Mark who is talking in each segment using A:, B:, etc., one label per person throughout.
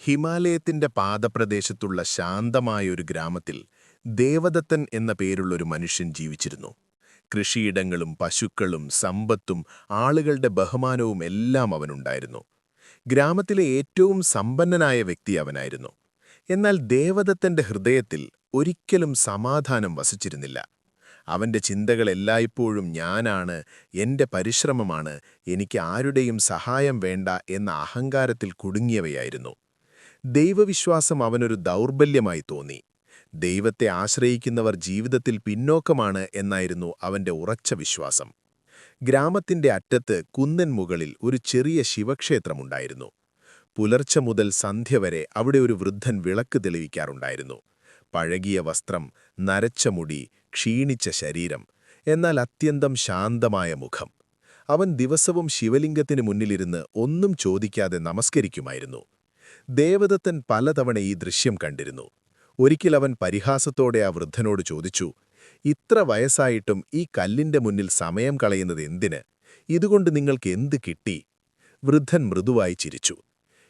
A: ഹിമാലയത്തിന്റെ പാദപ്രദേശത്തുള്ള ശാന്തമായൊരു ഗ്രാമത്തിൽ ദേവദത്തൻ എന്ന പേരുള്ളൊരു മനുഷ്യൻ ജീവിച്ചിരുന്നു. കൃഷിയിടങ്ങളും പശുക്കളും സമ്പത്തും ആളുകളുടെ ബഹുമാനവും എല്ലാം അവനുണ്ടായിരുന്നു. ഗ്രാമത്തിലെ ഏറ്റവും സമ്പന്നനായ വ്യക്തി അവനായിരുന്നു. എന്നാൽ ദേവദത്തന്റെ ഹൃദയത്തിൽ ഒരിക്കലും സമാധാനം വസിച്ചിരുന്നില്ല. അവന്റെ ചിന്തകൾ എല്ലായ്പ്പോഴും ഞാനാണ് എന്റെ പരിശ്രമമാണ് എനിക്ക് ആരുടെയും സഹായം വേണ്ട എന്ന അഹങ്കാരത്തിൽ കുടുങ്ങിയവയായിരുന്നു. ദൈവവിശ്വാസം അവനൊരു ദൗർബല്യമായി തോന്നി. ദൈവത്തെ ആശ്രയിക്കുന്നവർ ജീവിതത്തിൽ പിന്നോക്കമാണ് എന്നായിരുന്നു അവന്റെ ഉറച്ച വിശ്വാസം. ഗ്രാമത്തിന്റെ അറ്റത്ത് കുന്നൻ മുകളിൽ ഒരു ചെറിയ ശിവക്ഷേത്രമുണ്ടായിരുന്നു. പുലർച്ച മുതൽ സന്ധ്യ വരെ അവിടെ ഒരു വൃദ്ധൻ വിളക്ക് തെളിവിക്കാറുണ്ടായിരുന്നു. പഴകിയ വസ്ത്രം നരച്ച മുടി ക്ഷീണിച്ച ശരീരം എന്നാൽ അത്യന്തം ശാന്തമായ മുഖം. അവൻ ദിവസവും ശിവലിംഗത്തിന് മുന്നിലിരുന്ന് ഒന്നും ചോദിക്കാതെ നമസ്കരിക്കുമായിരുന്നു. ദേവദത്തൻ പലതവണ ഈ ദൃശ്യം കണ്ടിരുന്നു. ഒരിക്കൽ അവൻ പരിഹാസത്തോടെ ആ വൃദ്ധനോട് ചോദിച്ചു ഇത്ര വയസ്സായിട്ടും ഈ കല്ലിന്റെ മുന്നിൽ സമയം കളയുന്നത് എന്തിന്? ഇതുകൊണ്ട് നിങ്ങൾക്ക് എന്ത് കിട്ടി? വൃദ്ധൻ മൃദുവായി ചിരിച്ചു.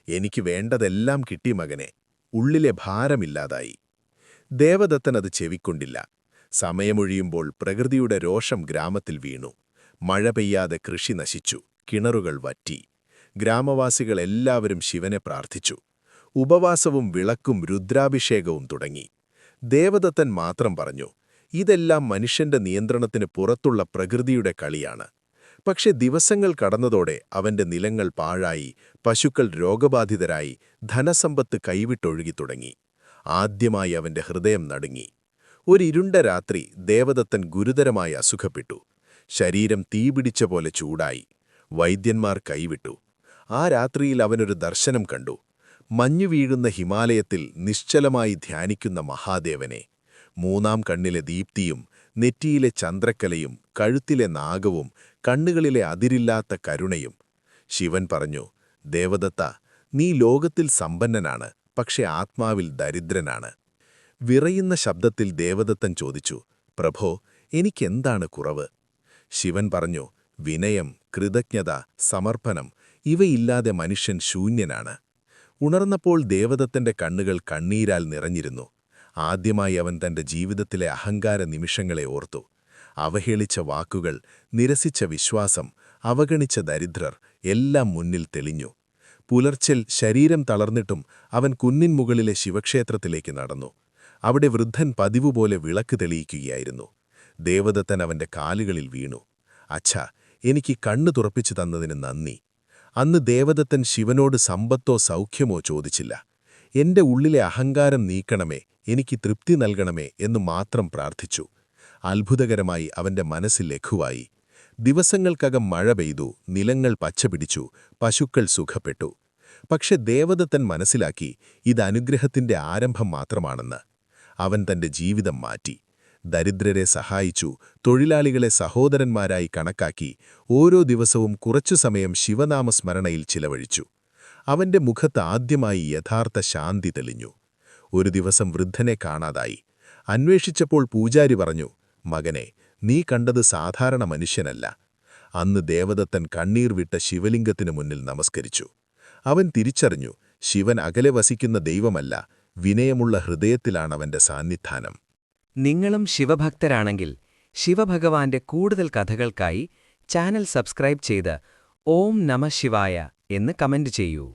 A: എനിക്ക് വേണ്ടതെല്ലാം കിട്ടി മകനെ. ഉള്ളിലെ ഭാരമില്ലാതായി. ദേവദത്തൻ അത് ചെവിക്കൊണ്ടില്ല. സമയമൊഴിയുമ്പോൾ പ്രകൃതിയുടെ രോഷം ഗ്രാമത്തിൽ വീണു. മഴ പെയ്യാതെ കൃഷി നശിച്ചു. കിണറുകൾ വറ്റി. ഗ്രാമവാസികൾ എല്ലാവരും ശിവനെ പ്രാർത്ഥിച്ചു. ഉപവാസവും വിളക്കും രുദ്രാഭിഷേകവും തുടങ്ങി. ദേവദത്തൻ മാത്രം പറഞ്ഞു ഇതെല്ലാം മനുഷ്യന്റെ നിയന്ത്രണത്തിന് പുറത്തുള്ള പ്രകൃതിയുടെ കളിയാണ്. പക്ഷെ ദിവസങ്ങൾ കടന്നതോടെ അവന്റെ നിലങ്ങൾ പാഴായി പശുക്കൾ രോഗബാധിതരായി ധനസമ്പത്ത് കൈവിട്ടൊഴുകി തുടങ്ങി. ആദ്യമായി അവന്റെ ഹൃദയം നടുങ്ങി. ഒരിരുണ്ട രാത്രി ദേവദത്തൻ ഗുരുതരമായി അസുഖപ്പെട്ടു. ശരീരം തീപിടിച്ച പോലെ ചൂടായി. വൈദ്യന്മാർ കൈവിട്ടു. ആ രാത്രിയിൽ അവനൊരു ദർശനം കണ്ടു. മഞ്ഞു വീഴുന്ന ഹിമാലയത്തിൽ നിശ്ചലമായി ധ്യാനിക്കുന്ന മഹാദേവനെ. മൂന്നാം കണ്ണിലെ ദീപ്തിയും നെറ്റിയിലെ ചന്ദ്രക്കലയും കഴുത്തിലെ നാഗവും കണ്ണുകളിലെ അതിരില്ലാത്ത കരുണയും. ശിവൻ പറഞ്ഞു ദേവദത്ത നീ ലോകത്തിൽ സമ്പന്നനാണ് പക്ഷെ ആത്മാവിൽ ദരിദ്രനാണ്. വിറയുന്ന ശബ്ദത്തിൽ ദേവദത്തൻ ചോദിച്ചു പ്രഭോ എനിക്കെന്താണ് കുറവ്? ശിവൻ പറഞ്ഞു വിനയം കൃതജ്ഞത സമർപ്പണം ഇവയില്ലാതെ മനുഷ്യൻ ശൂന്യനാണ്. ഉണർന്നപ്പോൾ ദേവദത്തന്റെ കണ്ണുകൾ കണ്ണീരാൽ നിറഞ്ഞിരുന്നു. ആദ്യമായി അവൻ തന്റെ ജീവിതത്തിലെ അഹങ്കാര നിമിഷങ്ങളെ ഓർത്തു. അവഹേളിച്ച വാക്കുകൾ നിരസിച്ച വിശ്വാസം അവഗണിച്ച ദരിദ്രർ എല്ലാം മുന്നിൽ തെളിഞ്ഞു. പുലർച്ചൽ ശരീരം തളർന്നിട്ടും അവൻ കുന്നിൻ മുകളിലെ ശിവക്ഷേത്രത്തിലേക്ക് നടന്നു. അവിടെ വൃദ്ധൻ പതിവുപോലെ വിളക്ക് തെളിയിക്കുകയായിരുന്നു. ദേവദത്തൻ അവന്റെ കാലുകളിൽ വീണു. അച്ഛ എനിക്ക് കണ്ണു തുറപ്പിച്ചു തന്നതിന് നന്ദി. അന്ന് ദേവദത്തൻ ശിവനോട് സമ്പത്തോ സൗഖ്യമോ ചോദിച്ചില്ല. എന്റെ ഉള്ളിലെ അഹങ്കാരം നീക്കണമേ എനിക്ക് തൃപ്തി നൽകണമേ എന്നു മാത്രം പ്രാർത്ഥിച്ചു. അത്ഭുതകരമായി അവന്റെ മനസ്സ് ലഘുവായി. ദിവസങ്ങൾക്കകം മഴ പെയ്തു നിലങ്ങൾ പച്ചപിടിച്ചു പശുക്കൾ സുഖപ്പെട്ടു. പക്ഷെ ദേവദത്തൻ മനസ്സിലാക്കി ഇത് അനുഗ്രഹത്തിന്റെ ആരംഭം മാത്രമാണെന്ന്. അവൻ തന്റെ ജീവിതം മാറ്റി. ദരിദ്രരെ സഹായിച്ചു തൊഴിലാളികളെ സഹോദരന്മാരായി കണക്കാക്കി ഓരോ ദിവസവും കുറച്ചു സമയം ശിവനാമസ്മരണയിൽ ചിലവഴിച്ചു. അവന്റെ മുഖത്ത് ആദ്യമായി യഥാർത്ഥ ശാന്തി തെളിഞ്ഞു. ഒരു ദിവസം വൃദ്ധനെ കാണാതായി. അന്വേഷിച്ചപ്പോൾ പൂജാരി പറഞ്ഞു മകനെ നീ കണ്ടത് സാധാരണ മനുഷ്യനല്ല. അന്ന് ദേവദത്തൻ കണ്ണീർ വിട്ട ശിവലിംഗത്തിനു മുന്നിൽ നമസ്കരിച്ചു. അവൻ തിരിച്ചറിഞ്ഞു ശിവൻ അകലെ വസിക്കുന്ന ദൈവമല്ല വിനയമുള്ള ഹൃദയത്തിലാണവന്റെ സാന്നിധാനം.
B: നിങ്ങളും ശിവഭക്തരാണെങ്കിൽ ശിവഭഗവാന്റെ കൂടുതൽ കഥകൾക്കായി ചാനൽ സബ്സ്ക്രൈബ് ചെയ്ത് ഓം നമ ശിവായ എന്ന് കമന്റ് ചെയ്യൂ.